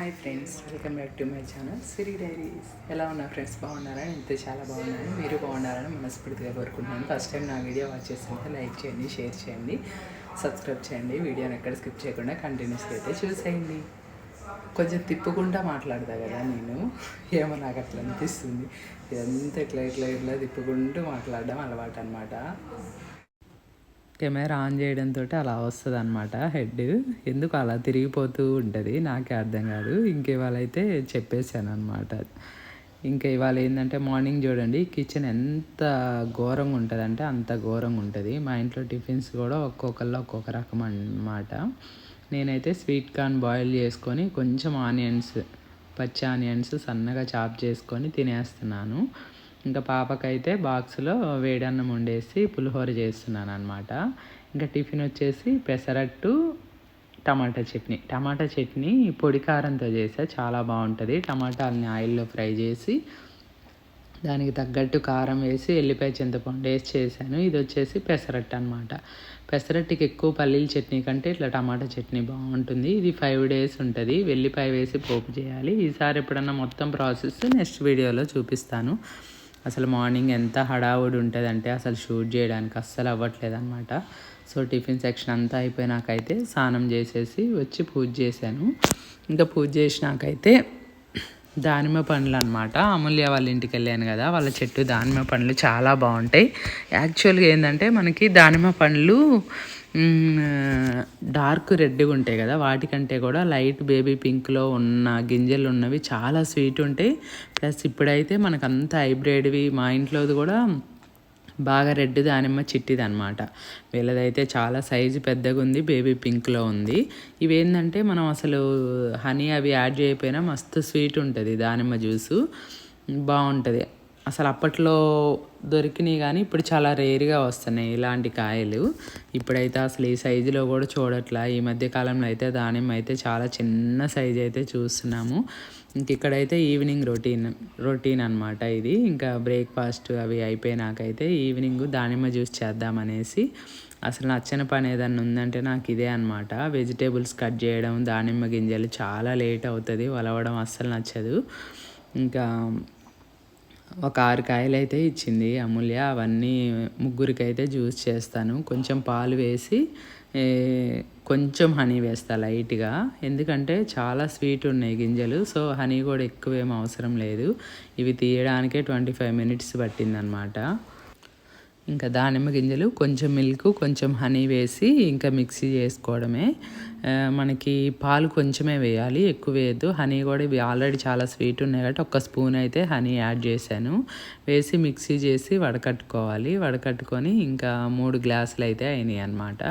Hi friends welcome back to my channel Siri diaries ఎలా ఉన్నారు friends బాగున్నారా? ఇంత చాలా బాగున్నాను. మీరు బాగున్నారని మనస్ఫూర్తిగా కోరుకుంటున్నాను. ఫస్ట్ టైం నా వీడియో వాచ్ చేస్తుంటే లైక్ చేయండి షేర్ చేయండి సబ్స్క్రైబ్ చేయండి. వీడియోని ఎక్కడ స్కిప్ చేయకుండా కంటిన్యూస్గా అయితే చూసేయండి. కొంచెం తిప్పుకుంటా మాట్లాడతా కదా నేను. ఏమో నాకు అట్లా అనిపిస్తుంది. ఇదంతా ఇట్లా ఇట్లా ఇట్లా తిప్పుకుంటూ మాట్లాడడం అలవాటు అనమాట కెమెరా ఆన్ చేయడంతో అలా వస్తుంది అనమాట హెడ్. ఎందుకు అలా తిరిగిపోతూ ఉంటుంది? నాకే అర్థం కాదు. ఇంకేవాళ్ళైతే చెప్పేశాను అనమాట ఇంకా ఇవాళ ఏంటంటే మార్నింగ్ చూడండి కిచెన్ ఎంత ఘోరంగా ఉంటుంది అంటే అంత ఘోరంగా ఉంటుంది. మా ఇంట్లో టిఫిన్స్ కూడా ఒక్కొక్కరిలో ఒక్కొక్క రకం అన్నమాట. నేనైతే స్వీట్ కార్న్ బాయిల్ చేసుకొని కొంచెం ఆనియన్స్ పచ్చి ఆనియన్స్ సన్నగా చాప్ చేసుకొని తినేస్తున్నాను. ఇంకా పాపకైతే బాక్స్లో వేడన్నం వండేసి పులిహోర చేస్తున్నాను అనమాట ఇంకా టిఫిన్ వచ్చేసి పెసరట్టు టమాటా చట్నీ. టమాటా చట్నీ పొడి కారంతో చేసా చాలా బాగుంటుంది. టమాటాలని ఆయిల్లో ఫ్రై చేసి దానికి తగ్గట్టు కారం వేసి ఎల్లిపాయ చింతపండు వేసి చేశాను. ఇది వచ్చేసి పెసరట్టు అనమాట పెసరట్టుకి ఎక్కువ పల్లీల చట్నీ కంటే ఇట్లా టమాటా చట్నీ బాగుంటుంది. ఇది ఫైవ్ డేస్ ఉంటుంది. వెల్లిపాయ వేసి పోపు చేయాలి. ఈసారి ఎప్పుడన్నా మొత్తం ప్రాసెస్ నెక్స్ట్ వీడియోలో చూపిస్తాను. అసలు మార్నింగ్ ఎంత హడావుడి ఉంటుందంటే అసలు షూట్ చేయడానికి అస్సలు అవ్వట్లేదు అనమాట సో టిఫిన్ సెక్షన్ అంతా అయిపోయినాకైతే స్నానం చేసేసి వచ్చి పూజ చేశాను. ఇంకా పూజ చేసినాకైతే దానిమ్మ పండ్లు అనమాట అమూల్య వాళ్ళ ఇంటికి వెళ్ళాను కదా వాళ్ళ చెట్టు దానిమ్మ పండ్లు చాలా బాగుంటాయి. యాక్చువల్గా ఏంటంటే మనకి దానిమ్మ పండ్లు డార్క్ రెడ్గా ఉంటాయి కదా వాటికంటే కూడా లైట్ బేబీ పింక్లో ఉన్న గింజలు ఉన్నవి చాలా స్వీట్ ఉంటాయి. ప్లస్ ఇప్పుడైతే మనకంత హైబ్రిడ్వి మా ఇంట్లోది కూడా బాగా రెడ్ దానిమ్మ చిట్టిది అనమాట వీళ్ళదైతే చాలా సైజు పెద్దగా ఉంది బేబీ పింక్లో ఉంది. ఇవేంటంటే మనం అసలు హనీ అవి యాడ్ చేయకపోయినా మస్తు స్వీట్ ఉంటుంది దానిమ్మ జ్యూసు. బాగుంటుంది. అసలు అప్పట్లో దొరికినాయి కానీ ఇప్పుడు చాలా రేర్గా వస్తున్నాయి ఇలాంటి కాయలు. ఇప్పుడైతే అసలు ఈ సైజులో కూడా చూడట్లా. ఈ మధ్య కాలంలో అయితే దానిమ్మ అయితే చాలా చిన్న సైజు అయితే చూస్తున్నాము. ఇంక ఇక్కడైతే ఈవినింగ్ రొటీన్ రొటీన్ అనమాట ఇది. ఇంకా బ్రేక్ఫాస్ట్ అవి అయిపోయినాకైతే ఈవినింగ్ దానిమ్మ జ్యూస్ చేద్దామనేసి అసలు నచ్చని పని ఏదన్నా ఉందంటే నాకు ఇదే అనమాట వెజిటేబుల్స్ కట్ చేయడం దానిమ్మ గింజలు చాలా లేట్ అవుతుంది వలవడం అస్సలు నచ్చదు. ఇంకా ఒక ఆరు కాయలు అయితే ఇచ్చింది అమూల్య. అవన్నీ ముగ్గురికైతే జ్యూస్ చేస్తాను. కొంచెం పాలు వేసి కొంచెం హనీ వేస్తా లైట్గా. ఎందుకంటే చాలా స్వీట్ ఉన్నాయి గింజలు. సో హనీ కూడా ఎక్కువ ఏం అవసరం లేదు. ఇవి తీయడానికే ట్వంటీ ఫైవ్ మినిట్స్ పట్టిందనమాట. ఇంకా దానిమ్మ గింజలు కొంచెం మిల్క్ కొంచెం హనీ వేసి ఇంకా మిక్సీ చేసుకోవడమే. మనకి పాలు కొంచెమే వేయాలి ఎక్కువ వేయద్దు. హనీ కూడా ఇవి ఆల్రెడీ చాలా స్వీట్ ఉన్నాయి కాబట్టి ఒక స్పూన్ అయితే హనీ యాడ్ చేశాను. వేసి మిక్సీ చేసి వడకట్టుకోవాలి. వడకట్టుకొని ఇంకా మూడు గ్లాసులు అయితే అయినాయి అనమాట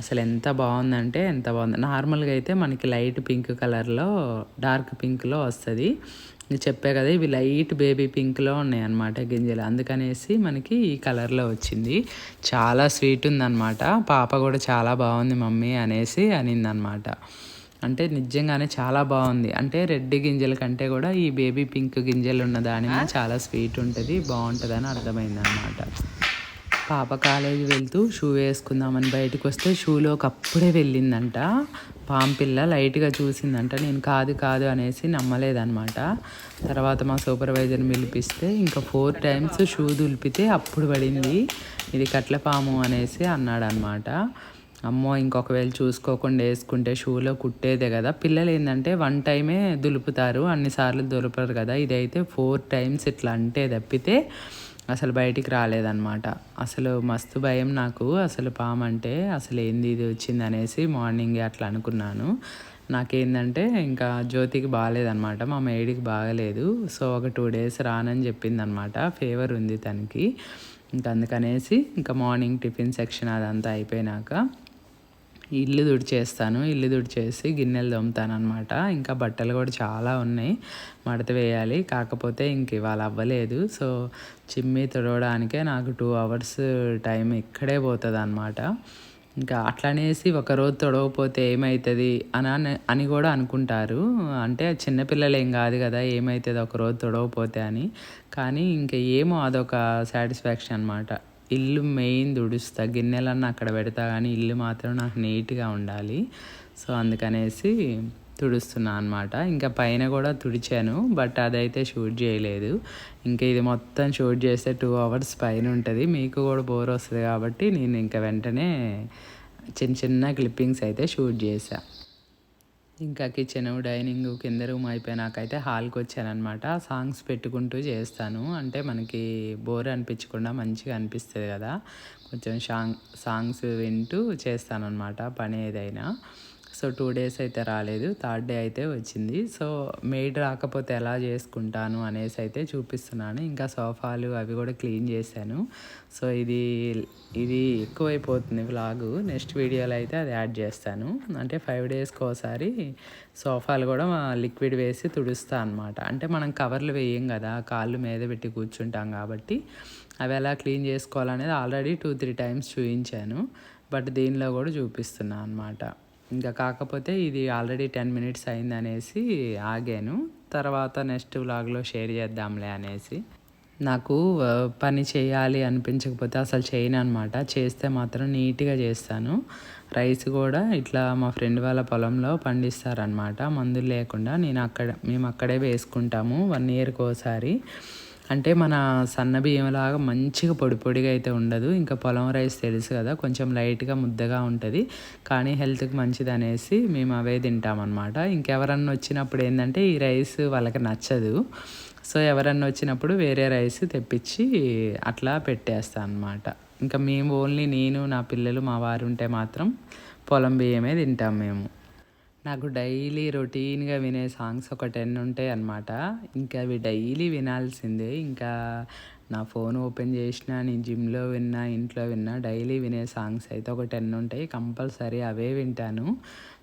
అసలు ఎంత బాగుందంటే ఎంత బాగుంది. నార్మల్గా అయితే మనకి లైట్ పింక్ కలర్లో డార్క్ పింక్లో వస్తుంది. చెప్పే కదా ఇవి లైట్ బేబీ పింక్లో ఉన్నాయి అన్నమాట గింజలు. అందుకనేసి మనకి ఈ కలర్లో వచ్చింది. చాలా స్వీట్ ఉందన్నమాట. పాప కూడా చాలా బాగుంది మమ్మీ అనేసి అనిందనమాట అంటే నిజంగానే చాలా బాగుంది. అంటే రెడ్ గింజల కంటే కూడా ఈ బేబీ పింక్ గింజలు ఉన్న దానిమ్మ చాలా స్వీట్ ఉంటుంది బాగుంటుందని అర్థమైందనమాట పాప కాలేజీ వెళ్తూ షూ వేసుకుందామని బయటకు వస్తే షూలోకి అప్పుడే వెళ్ళిందంట. పాంపిల్ల లైట్గా చూసిందంట. నేను కాదు కాదు అనేసి నమ్మలేదనమాట తర్వాత మా సూపర్వైజర్ని పిలిపిస్తే ఇంకా ఫోర్ టైమ్స్ షూ దులిపితే అప్పుడు పడింది. ఇది కట్లపాము అనేసి అన్నాడనమాట అమ్మో ఇంకొకవేళ చూసుకోకుండా వేసుకుంటే షూలో కుట్టేదే కదా. పిల్లలు ఏంటంటే వన్ టైమే దులుపుతారు. అన్నిసార్లు దులపరు కదా. ఇదైతే ఫోర్ టైమ్స్ ఇట్లా అంటే తప్పితే అసలు బయటికి రాలేదన్నమాట. అసలు మస్తు భయం నాకు. అసలు పాము అంటే అసలు ఏంది ఇది వచ్చింది అనేసి మార్నింగ్ అట్లా అనుకున్నాను. నాకేందంటే ఇంకా జ్యోతికి బాగాలేదనమాట మా మేడికి బాగలేదు. సో ఒక టూ డేస్ రానని చెప్పిందనమాట ఫేవర్ ఉంది తనకి. ఇంకా అందుకనేసి ఇంకా మార్నింగ్ టిఫిన్ సెక్షన్ అదంతా అయిపోయినాక ఇల్లు తుడిచేస్తాను ఇల్లు తుడిచేసి గిన్నెలు తోముతాను అనమాట ఇంకా బట్టలు కూడా చాలా ఉన్నాయి మడత వేయాలి. కాకపోతే ఇంక ఇవాళ అవ్వలేదు. సో చిమ్మి తుడవడానికే నాకు టూ అవర్స్ టైం ఇక్కడే పోతుంది అనమాట ఇంకా అట్లనేసి ఒకరోజు తొడవపోతే ఏమవుతుంది అని అని కూడా అనుకుంటారు. అంటే చిన్నపిల్లలు ఏం కాదు కదా ఏమవుతుంది ఒకరోజు తొడవపోతే అని. కానీ ఇంకా ఏమో అదొక సాటిస్ఫాక్షన్ అనమాట ఇల్లు మెయిన్ తుడుస్తా గిన్నెలన్నీ అక్కడ పెడతా కానీ ఇల్లు మాత్రం నాకు నీట్గా ఉండాలి. సో అందుకనేసి తుడుస్తున్నా అనమాట ఇంకా పైన కూడా తుడిచాను బట్ అదైతే షూట్ చేయలేదు. ఇంకా ఇది మొత్తం షూట్ చేస్తే టూ అవర్స్ పైన ఉంటుంది. మీకు కూడా బోర్ వస్తుంది కాబట్టి నేను ఇంకా వెంటనే చిన్న చిన్న క్లిప్పింగ్స్ అయితే షూట్ చేశాను ఇంకా కిచెన్ డైనింగ్ కింద రూమ్ అయిపోయినాకైతే హాల్కి వచ్చానమాట సాంగ్స్ పెట్టుకుంటూ చేస్తాను. అంటే మనకి బోర్ అనిపించకుండా మంచిగా అనిపిస్తుంది కదా. కొంచెం సాంగ్ సాంగ్స్ వింటూ చేస్తానన్నమాట పని ఏదైనా. సో టూ డేస్ అయితే రాలేదు థర్డ్ డే అయితే వచ్చింది. సో మెయిడ్ రాకపోతే ఎలా చేసుకుంటాను అనేసి అయితే చూపిస్తున్నాను. ఇంకా సోఫాలు అవి కూడా క్లీన్ చేశాను. సో ఇది ఇది ఎక్కువైపోతుంది వ్లాగు నెక్స్ట్ వీడియోలో అయితే అది యాడ్ చేస్తాను. అంటే ఫైవ్ డేస్కి ఒకసారి సోఫాలు కూడా లిక్విడ్ వేసి తుడుస్తా అనమాట అంటే మనం కవర్లు వేయం కదా కాళ్ళు మీద పెట్టి కూర్చుంటాం కాబట్టి అవి ఎలా క్లీన్ చేసుకోవాలనేది ఆల్రెడీ టూ త్రీ టైమ్స్ చూపించాను బట్ దీనిలో కూడా చూపిస్తున్నాను అనమాట ఇంకా కాకపోతే ఇది ఆల్రెడీ టెన్ మినిట్స్ అయింది అనేసి ఆగాను. తర్వాత నెక్స్ట్ వ్లాగ్లో షేర్ చేద్దాంలే అనేసి. నాకు పని చేయాలి అనిపించకపోతే అసలు చేయను అనమాట చేస్తే మాత్రం నీట్గా చేస్తాను. రైస్ కూడా ఇట్లా మా ఫ్రెండ్ వాళ్ళ పొలంలో పండిస్తారనమాట మందులు లేకుండా నేను అక్కడ మేము అక్కడే వేసుకుంటాము వన్ ఇయర్కి ఒకసారి అంటే మన సన్న బియ్యంలాగా మంచిగా పొడి పొడిగా అయితే ఉండదు. ఇంకా పొలం రైస్ తెలుసు కదా కొంచెం లైట్గా ముద్దగా ఉంటుంది. కానీ హెల్త్కి మంచిది అనేసి మేము అవే తింటామన్నమాట. ఇంకెవరన్నా వచ్చినప్పుడు ఏంటంటే ఈ రైస్ వాళ్ళకి నచ్చదు. సో ఎవరన్నా వచ్చినప్పుడు వేరే రైస్ తెప్పించి అట్లా పెట్టేస్తాను అనమాట ఇంకా మేము ఓన్లీ నేను నా పిల్లలు మా వారు ఉంటే మాత్రం పొలం బియ్యమే తింటాం మేము. నాకు డైలీ రొటీన్గా వినే సాంగ్స్ ఒక టెన్ ఉంటాయి అన్నమాట. ఇంకా అవి డైలీ వినాల్సిందే. ఇంకా నా ఫోన్ ఓపెన్ చేసినా నేను జిమ్లో విన్నా ఇంట్లో విన్నా డైలీ వినే సాంగ్స్ అయితే ఒక టెన్ ఉంటాయి. కంపల్సరీ అవే వింటాను.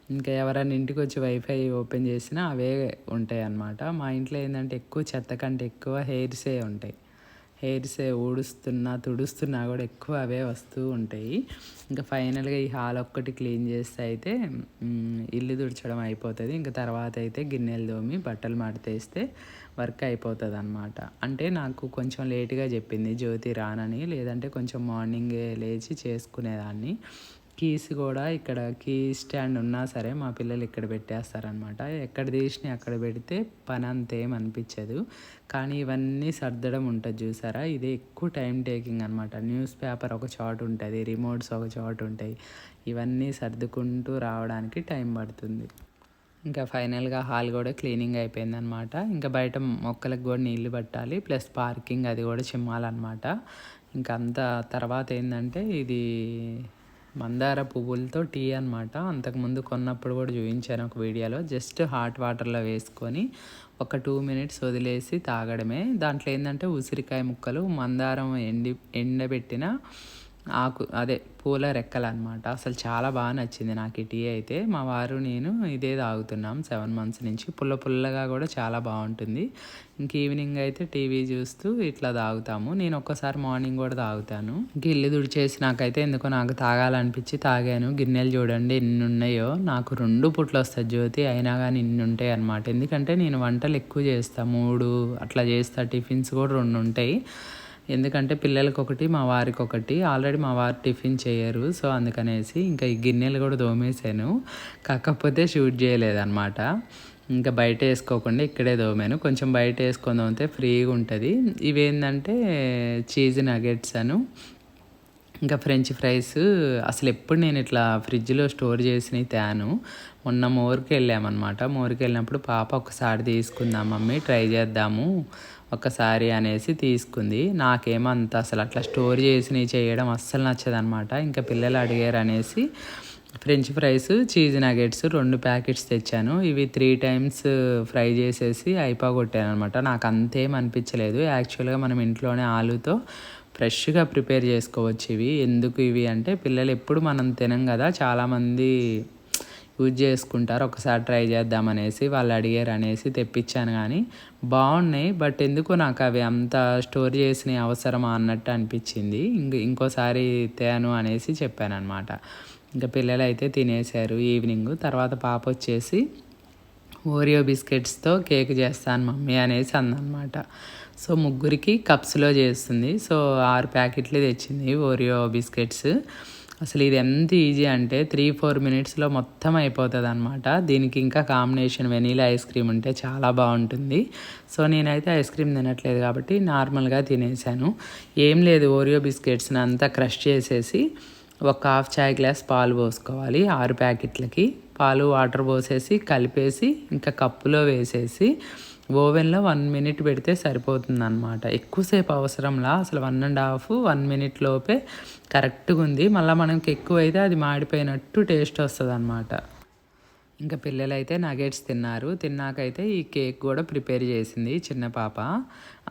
ఇంకా ఎవరైనా ఇంటికి వచ్చి వైఫై ఓపెన్ చేసినా అవే ఉంటాయి అన్నమాట. మా ఇంట్లో ఏంటంటే ఎక్కువ చెత్త కంటే ఎక్కువ హెయిర్సే ఉంటాయి. హెయిర్స్ ఊడుస్తున్నా తుడుస్తున్నా కూడా ఎక్కువ అవే వస్తూ ఉంటాయి. ఇంకా ఫైనల్గా ఈ హాల్ ఒక్కటి క్లీన్ చేస్తే అయితే ఇల్లు తుడచడం అయిపోతుంది. ఇంకా తర్వాత అయితే గిన్నెలు తోమి బట్టలు మడతేస్తే వర్క్ అయిపోతుంది అనమాట అంటే నాకు కొంచెం లేట్గా చెప్పింది జ్యోతి రానని లేదంటే కొంచెం మార్నింగే లేచి చేసుకునేదాన్ని. కీస్ కూడా ఇక్కడ కీ స్టాండ్ ఉన్నా సరే మా పిల్లలు ఇక్కడ పెట్టేస్తారనమాట ఎక్కడ తీసినా అక్కడ పెడితే పని అంతేం అనిపించదు. కానీ ఇవన్నీ సర్దడం ఉంటుంది చూసారా? ఇది ఎక్కువ టైం టేకింగ్ అనమాట న్యూస్ పేపర్ ఒక చోట ఉంటుంది రిమోట్స్ ఒక చోట ఉంటాయి. ఇవన్నీ సర్దుకుంటూ రావడానికి టైం పడుతుంది. ఇంకా ఫైనల్గా హాల్ కూడా క్లీనింగ్ అయిపోయిందనమాట ఇంకా బయట మొక్కలకు కూడా నీళ్ళు పట్టాలి ప్లస్ పార్కింగ్ అది కూడా చిమ్మాలన్నమాట. ఇంకా అంత తర్వాత ఏంటంటే ఇది మందార పువ్వులతో టీ అనమాట అంతకుముందు కొన్నప్పుడు కూడా చూపించాను ఒక వీడియోలో. జస్ట్ హాట్ వాటర్లో వేసుకొని ఒక టూ మినిట్స్ వదిలేసి తాగడమే. దాంట్లో ఏంటంటే ఉసిరికాయ ముక్కలు మందారం ఎండి ఎండబెట్టిన ఆకు అదే పూల రెక్కలు అనమాట అసలు చాలా బాగా నచ్చింది నాకు ఈ టీ అయితే. మా వారు నేను ఇదే తాగుతున్నాం సెవెన్ మంత్స్ నుంచి. పుల్ల పుల్లగా కూడా చాలా బాగుంటుంది. ఇంక ఈవినింగ్ అయితే టీవీ చూస్తూ ఇట్లా తాగుతాము. నేను ఒక్కసారి మార్నింగ్ కూడా తాగుతాను. ఇంక ఇల్లు తుడిచేసి నాకైతే ఎందుకో నాకు తాగాలనిపించి తాగాను. గిన్నెలు చూడండి ఎన్ని ఉన్నాయో. నాకు రెండు పుట్లు వస్తాయి జ్యోతి. అయినా కానీ ఇన్ని ఉంటాయి అనమాట ఎందుకంటే నేను వంటలు ఎక్కువ చేస్తాను మూడు అట్లా చేస్తా. టిఫిన్స్ కూడా రెండు ఉంటాయి. ఎందుకంటే పిల్లలకి ఒకటి మా వారికి ఒకటి ఆల్రెడీ మా వారు టిఫిన్ చేయరు. సో అందుకనేసి ఇంకా ఈ గిన్నెలు కూడా దోమేశాను. కాకపోతే షూట్ చేయలేదన్నమాట. ఇంకా బయట వేసుకోకుండా ఇక్కడే దోమాను. కొంచెం బయట వేసుకొని దోమితే ఫ్రీగా ఉంటుంది. ఇవేంటంటే చీజ్ నగెట్స్ అను. ఇంకా ఫ్రెంచ్ ఫ్రైస్. అసలు ఎప్పుడు నేను ఇట్లా ఫ్రిడ్జ్లో స్టోర్ చేసినవి తేను. మొన్న మోర్కి వెళ్ళామన్నమాట మోర్కి వెళ్ళినప్పుడు పాప ఒకసారి తీసుకుందాం మమ్మీ ట్రై చేద్దాము. ఒకసారి అనేసి తీసుకుంది. నాకేమంత అసలు అట్లా స్టోర్ చేసి చేయడం అస్సలు నచ్చదనమాట. ఇంకా పిల్లలు అడిగారు అనేసి ఫ్రెంచ్ ఫ్రైస్ చీజ్ నగెట్స్ రెండు ప్యాకెట్స్ తెచ్చాను. ఇవి త్రీ టైమ్స్ ఫ్రై చేసేసి అయిపోగొట్టాను అనమాట నాకు అంతేం అనిపించలేదు. యాక్చువల్గా మనం ఇంట్లోనే ఆలుతో ఫ్రెష్గా ప్రిపేర్ చేసుకోవచ్చు ఇవి. ఎందుకు ఇవి అంటే పిల్లలు ఎప్పుడు మనం తినం కదా. చాలామంది యూజ్ చేసుకుంటారు. ఒకసారి ట్రై చేద్దామనేసి వాళ్ళు అడిగారు అనేసి తెప్పించాను కానీ బాగున్నాయి. బట్ ఎందుకు నాకు అవి అంత స్టోర్ చేసిన అవసరమా అన్నట్టు అనిపించింది. ఇంక ఇంకోసారి తేను అనేసి చెప్పాను అనమాట ఇంకా పిల్లలు అయితే తినేశారు ఈవినింగ్. తర్వాత పాప వచ్చేసి ఓరియో బిస్కెట్స్తో కేక్ చేస్తాను మమ్మీ అనేసి అందనమాట సో ముగ్గురికి కప్స్లో చేస్తుంది. సో ఆరు ప్యాకెట్లు తెచ్చింది ఓరియో బిస్కెట్స్. అసలు ఇది ఎంత ఈజీ అంటే త్రీ ఫోర్ మినిట్స్లో మొత్తం అయిపోతుంది అనమాట దీనికి ఇంకా కాంబినేషన్ వెనీలా ఐస్ క్రీమ్ ఉంటే చాలా బాగుంటుంది. సో నేనైతే ఐస్ క్రీమ్ తినట్లేదు కాబట్టి నార్మల్గా తినేసాను. ఏం లేదు ఓరియో బిస్కెట్స్ని అంతా క్రష్ చేసేసి ఒక హాఫ్ చాయ్ గ్లాస్ పాలు పోసుకోవాలి ఆరు ప్యాకెట్లకి. పాలు వాటర్ పోసేసి కలిపేసి ఇంకా కప్పులో వేసేసి ఓవెన్లో వన్ మినిట్ పెడితే సరిపోతుంది అనమాట ఎక్కువసేపు అవసరంలా అసలు one and half one minute లోపే కరెక్ట్గా ఉంది. మళ్ళీ మనకి ఎక్కువ అయితే అది మాడిపోయినట్టు టేస్ట్ వస్తుంది అనమాట ఇంకా పిల్లలైతే నగెట్స్ తిన్నారు. తిన్నాకైతే ఈ కేక్ కూడా ప్రిపేర్ చేసింది చిన్న పాప.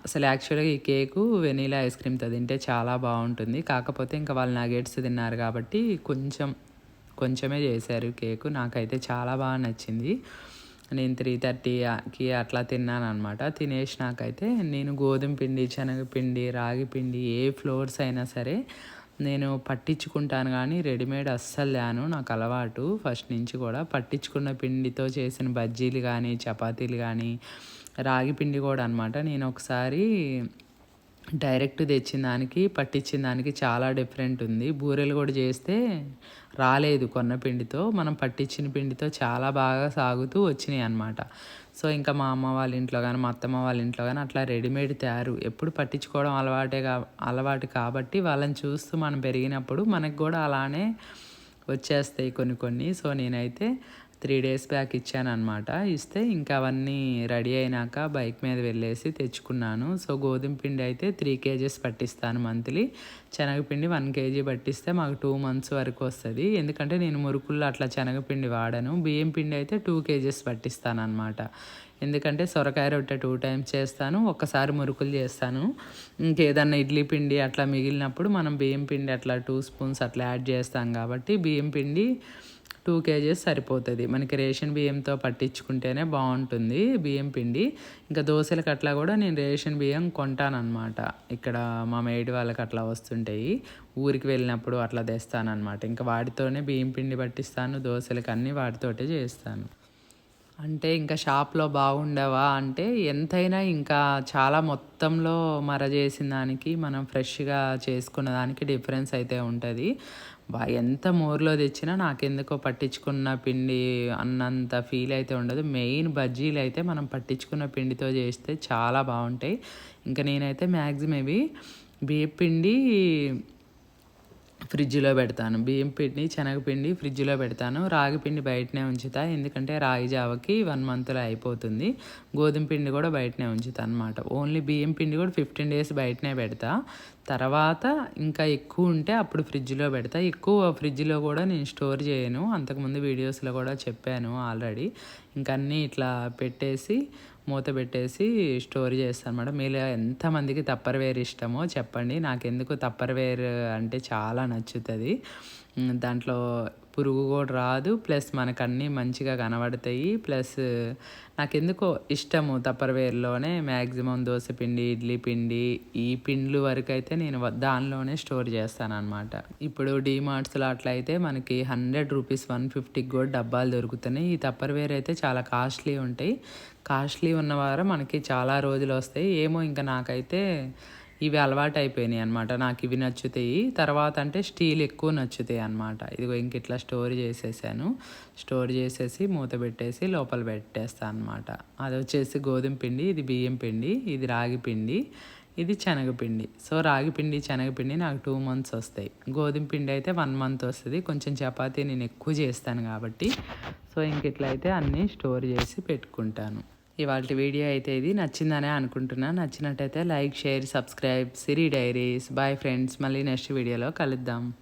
అసలు యాక్చువల్గా ఈ కేకు వెనీలా ఐస్ క్రీమ్తో తింటే చాలా బాగుంటుంది. కాకపోతే ఇంకా వాళ్ళు నగెట్స్ తిన్నారు కాబట్టి కొంచెం కొంచెమే చేశారు కేకు. నాకైతే చాలా బాగా నచ్చింది. నేను త్రీ థర్టీకి అట్లా తిన్నాను అనమాట తినేసినాకైతే నేను గోధుమ పిండి శనగపిండి రాగి పిండి ఏ ఫ్లోర్స్ అయినా సరే నేను పట్టించుకుంటాను కానీ రెడీమేడ్ అస్సలు లేను. నాకు అలవాటు. ఫస్ట్ నుంచి కూడా పట్టించుకున్న పిండితో చేసిన బజ్జీలు కానీ చపాతీలు కానీ రాగి పిండి కూడా అనమాట నేను ఒకసారి డైరెక్ట్ తెచ్చిన దానికి పట్టించిన దానికి చాలా డిఫరెంట్ ఉంది. బూరెలు కూడా చేస్తే రాలేదు కొన్న పిండితో. మనం పట్టించిన పిండితో చాలా బాగా సాగుతూ వచ్చినాయి అనమాట సో ఇంకా మా అమ్మ వాళ్ళ ఇంట్లో కానీ మా అత్తమ్మ వాళ్ళ ఇంట్లో కానీ అట్లా రెడీమేడ్ తయారు. ఎప్పుడు పట్టించుకోవడం అలవాటే కా అలవాటు కాబట్టి వాళ్ళని చూస్తూ మనం పెరిగినప్పుడు మనకు కూడా అలానే వచ్చేస్తాయి కొన్ని కొన్ని. సో నేనైతే త్రీ డేస్ బ్యాక్ ఇచ్చానమాట ఇస్తే ఇంకా అవన్నీ రెడీ అయినాక బైక్ మీద వెళ్ళేసి తెచ్చుకున్నాను. సో గోధుమ పిండి అయితే త్రీ కేజెస్ పట్టిస్తాను మంత్లీ. శనగపిండి వన్ కేజీ పట్టిస్తే మాకు టూ మంత్స్ వరకు వస్తుంది. ఎందుకంటే నేను మురుకుల్లో అట్లా శనగపిండి వాడను. బియ్యం పిండి అయితే టూ కేజెస్ పట్టిస్తాను అనమాట ఎందుకంటే సొరకాయ రొట్టె టూ టైమ్స్ చేస్తాను. ఒక్కసారి మురుకులు చేస్తాను. ఇంకేదన్నా ఇడ్లీ పిండి అట్లా మిగిలినప్పుడు మనం బియ్యం పిండి అట్లా టూ స్పూన్స్ అట్లా యాడ్ చేస్తాం కాబట్టి బియ్యం పిండి టూ కేజెస్ సరిపోతుంది. మనకి రేషన్ బియ్యంతో పట్టించుకుంటేనే బాగుంటుంది బియ్యం పిండి. ఇంకా దోశలకు అట్లా కూడా నేను రేషన్ బియ్యం కొంటానమాట ఇక్కడ మా మేడి వాళ్ళకి అట్లా వస్తుంటాయి. ఊరికి వెళ్ళినప్పుడు అట్లా తెస్తానమాట ఇంకా వాటితోనే బియ్యం పిండి పట్టిస్తాను దోశలకు అన్నీ వాటితోటే చేస్తాను. అంటే ఇంకా షాప్లో బాగుండవా అంటే ఎంతైనా ఇంకా చాలా మొత్తంలో మర చేసిన దానికి మనం ఫ్రెష్గా చేసుకున్న దానికి డిఫరెన్స్ అయితే ఉంటుంది. బా ఎంత మోర్లో తెచ్చినా నాకెందుకో పట్టించుకున్న పిండి అన్నంత ఫీల్ అయితే ఉండదు. మెయిన్ బజ్జీలు అయితే మనం పట్టించుకున్న పిండితో చేస్తే చాలా బాగుంటాయి. ఇంకా నేనైతే మ్యాక్సిమం ఇవి బియ్య పిండి ఫ్రిడ్జ్లో పెడతాను. బియ్యం పిండి శనగపిండి ఫ్రిడ్జ్లో పెడతాను. రాగి పిండి బయటనే ఉంచుతా. ఎందుకంటే రాగి జావకి వన్ మంత్లో అయిపోతుంది. గోధుమ పిండి కూడా బయటనే ఉంచుతా అనమాట ఓన్లీ బియ్యం పిండి కూడా ఫిఫ్టీన్ డేస్ బయటనే పెడతా. తర్వాత ఇంకా ఎక్కువ ఉంటే అప్పుడు ఫ్రిడ్జ్లో పెడతా. ఎక్కువ ఫ్రిడ్జ్లో కూడా నేను స్టోర్ చేయను. అంతకుముందు వీడియోస్లో కూడా చెప్పాను ఆల్రెడీ. ఇంకన్నీ ఇట్లా పెట్టేసి మూత పెట్టేసి స్టోర్ చేస్తాను అనమాట మీరు ఎంతమందికి తప్పరవేర్ ఇష్టమో చెప్పండి. నాకెందుకు తప్పరవేర్ అంటే చాలా నచ్చుతుంది. దాంట్లో పురుగు కూడా రాదు. ప్లస్ మనకన్నీ మంచిగా కనబడతాయి. ప్లస్ నాకెందుకో ఇష్టము తప్పరవేర్లోనే మ్యాక్సిమం దోశ పిండి ఇడ్లీ పిండి ఈ పిండ్లు వరకు అయితే నేను దానిలోనే స్టోర్ చేస్తాను అనమాట ఇప్పుడు డీమార్ట్స్లో అట్లా అయితే మనకి హండ్రెడ్ రూపీస్ వన్ ఫిఫ్టీకి కూడా డబ్బాలు దొరుకుతున్నాయి. ఈ తప్పరవేర్ అయితే చాలా కాస్ట్లీ ఉంటాయి. కాస్ట్లీ ఉన్నవారు మనకి చాలా రోజులు వస్తాయి. ఏమో ఇంకా నాకైతే ఇవి అలవాటు అయిపోయినాయి అనమాట నాకు ఇవి నచ్చుతాయి. తర్వాత అంటే స్టీల్ ఎక్కువ నచ్చుతాయి అనమాట ఇదిగో ఇంక ఇట్లా స్టోర్ చేసేసాను. స్టోర్ చేసేసి మూత పెట్టేసి లోపల పెట్టేస్తాను అనమాట అది వచ్చేసి గోధుమ పిండి ఇది బియ్యం పిండి ఇది రాగి పిండి ఇది శనగపిండి సో రాగిపిండి శనగపిండి నాకు టూ మంత్స్ వస్తాయి. గోధుమ పిండి అయితే వన్ మంత్ వస్తుంది. కొంచెం చపాతీ నేను ఎక్కువ చేస్తాను కాబట్టి. సో ఇంక ఇట్లయితే అన్నీ స్టోర్ చేసి పెట్టుకుంటాను. ఇవాళ వీడియో అయితే ఇది. నచ్చిందనే అనుకుంటున్నా. నచ్చినట్టయితే like share subscribe Siri diaries. Bye friends మళ్ళీ నెక్స్ట్ వీడియోలో కలుద్దాం.